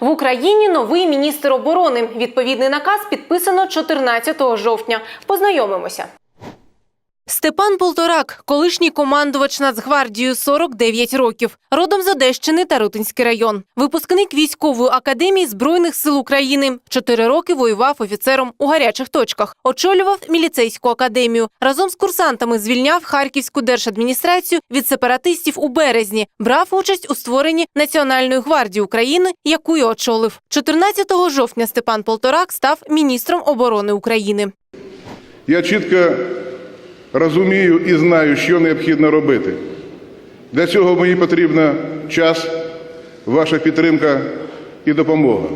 В Україні новий міністр оборони. Відповідний наказ підписано 14 жовтня. Познайомимося. Степан Полторак, колишній командувач Нацгвардією 49 років, родом з Одещини та Рутинський район. Випускник військової академії Збройних сил України. Чотири роки воював офіцером у гарячих точках. Очолював міліцейську академію. Разом з курсантами звільняв Харківську держадміністрацію від сепаратистів у березні. Брав участь у створенні Національної гвардії України, яку й очолив. 14 жовтня Степан Полторак став міністром оборони України. Я чітко розумію і знаю, що необхідно робити. Для цього мені потрібен час, ваша підтримка і допомога.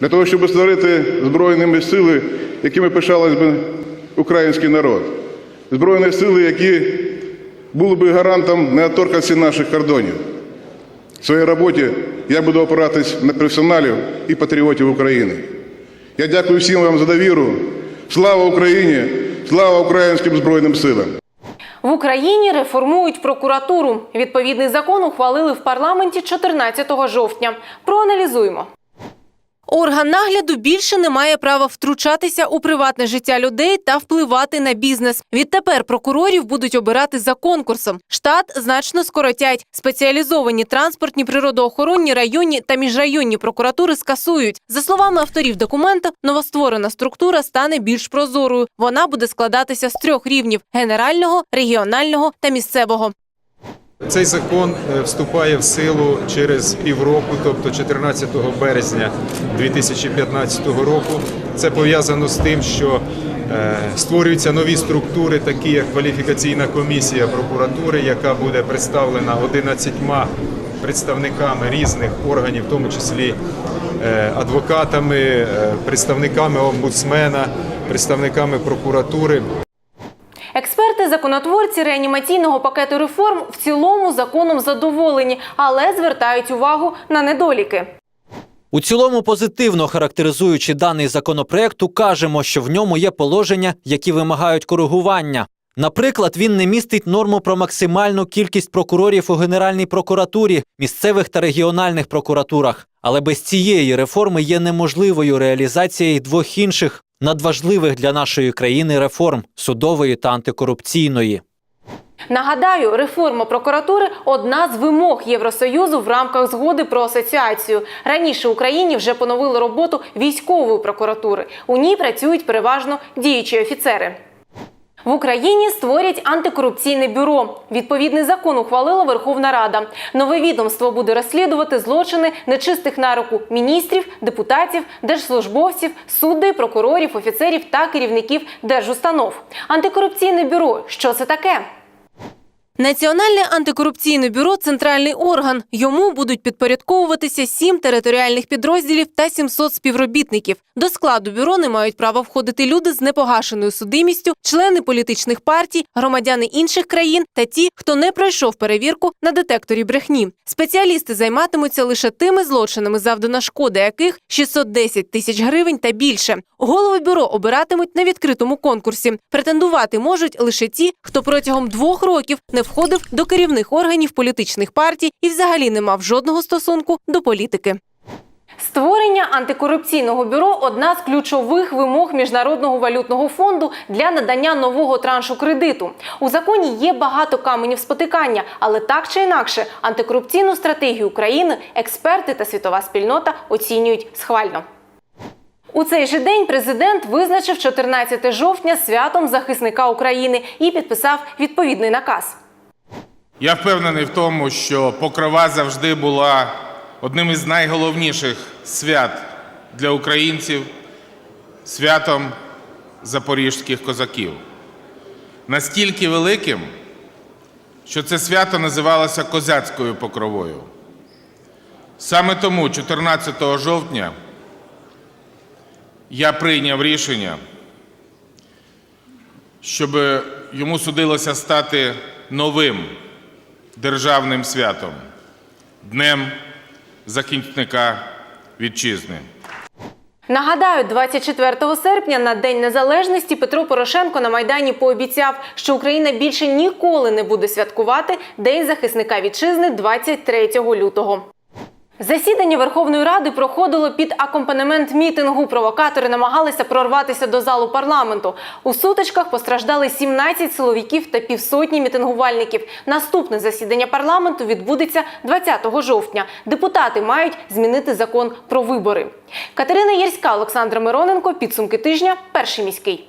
Для того, щоб створити збройні сили, якими пишалась би український народ. Збройні сили, які були би гарантом неоторканності наших кордонів. В своїй роботі я буду опиратись на професіоналів і патріотів України. Я дякую всім вам за довіру. Слава Україні! Слава українським збройним силам! В Україні реформують прокуратуру. Відповідний закон ухвалили в парламенті 14 жовтня. Проаналізуємо. Орган нагляду більше не має права втручатися у приватне життя людей та впливати на бізнес. Відтепер прокурорів будуть обирати за конкурсом. Штат значно скоротять. Спеціалізовані транспортні, природоохоронні, районні та міжрайонні прокуратури скасують. За словами авторів документа, новостворена структура стане більш прозорою. Вона буде складатися з трьох рівнів: генерального, регіонального та місцевого. Цей закон е, вступає в силу через півроку, тобто 14 березня 2015 року. Це пов'язано з тим, що е, створюються нові структури, такі як кваліфікаційна комісія прокуратури, яка буде представлена 11 представниками різних органів, в тому числі е, адвокатами, представниками омбудсмена, представниками прокуратури. Експерти, законотворці реанімаційного пакету реформ в цілому законом задоволені, але звертають увагу на недоліки. У цілому, позитивно характеризуючи даний законопроект, кажемо, що в ньому є положення, які вимагають коригування. Наприклад, він не містить норму про максимальну кількість прокурорів у Генеральній прокуратурі, місцевих та регіональних прокуратурах. Але без цієї реформи є неможливою реалізація й двох інших надважливих для нашої країни реформ судової та антикорупційної. Нагадаю, реформа прокуратури одна з вимог Євросоюзу в рамках згоди про асоціацію. Раніше Україні вже поновили роботу військової прокуратури. У ній працюють переважно діючі офіцери. В Україні створять антикорупційне бюро. Відповідний закон ухвалила Верховна Рада. Нове відомство буде розслідувати злочини нечистих на руку міністрів, депутатів, держслужбовців, суддей, прокурорів, офіцерів та керівників держустанов. Антикорупційне бюро що це таке? Національне антикорупційне бюро центральний орган. Йому будуть підпорядковуватися сім територіальних підрозділів та 700 співробітників. До складу бюро не мають права входити люди з непогашеною судимістю, члени політичних партій, громадяни інших країн та ті, хто не пройшов перевірку на детекторі брехні. Спеціалісти займатимуться лише тими злочинами, завдана шкода яких 610 тисяч гривень та більше. Голови бюро обиратимуть на відкритому конкурсі. Претендувати можуть лише ті, хто протягом двох років не входив до керівних органів політичних партій і взагалі не мав жодного стосунку до політики. Створення антикорупційного бюро одна з ключових вимог міжнародного валютного фонду для надання нового траншу кредиту. У законі є багато каменів спотикання, але так чи інакше, антикорупційну стратегію України експерти та світова спільнота оцінюють схвально. У цей же день президент визначив 14 жовтня святом захисника України і підписав відповідний наказ. Я впевнений в тому, що Покрова завжди була одним із найголовніших свят для українців, святом запорізьких козаків. Настільки великим, що це свято називалося козацькою покровою. Саме тому 14 жовтня я прийняв рішення, щоб йому судилося стати новим державним святом Днем захисника вітчизни. Нагадаю, 24 серпня на День Незалежності Петро Порошенко на Майдані пообіцяв, що Україна більше ніколи не буде святкувати День захисника вітчизни 23 лютого. Засідання Верховної Ради проходило під акомпанемент мітингу. Провокатори намагалися прорватися до залу парламенту. У сутичках постраждали 17 силовиків та півсотні мітингувальників. Наступне засідання парламенту відбудеться 20 жовтня. Депутати мають змінити закон про вибори. Катерина Єрська, Олександра Мироненко. Підсумки тижня. Перший міський.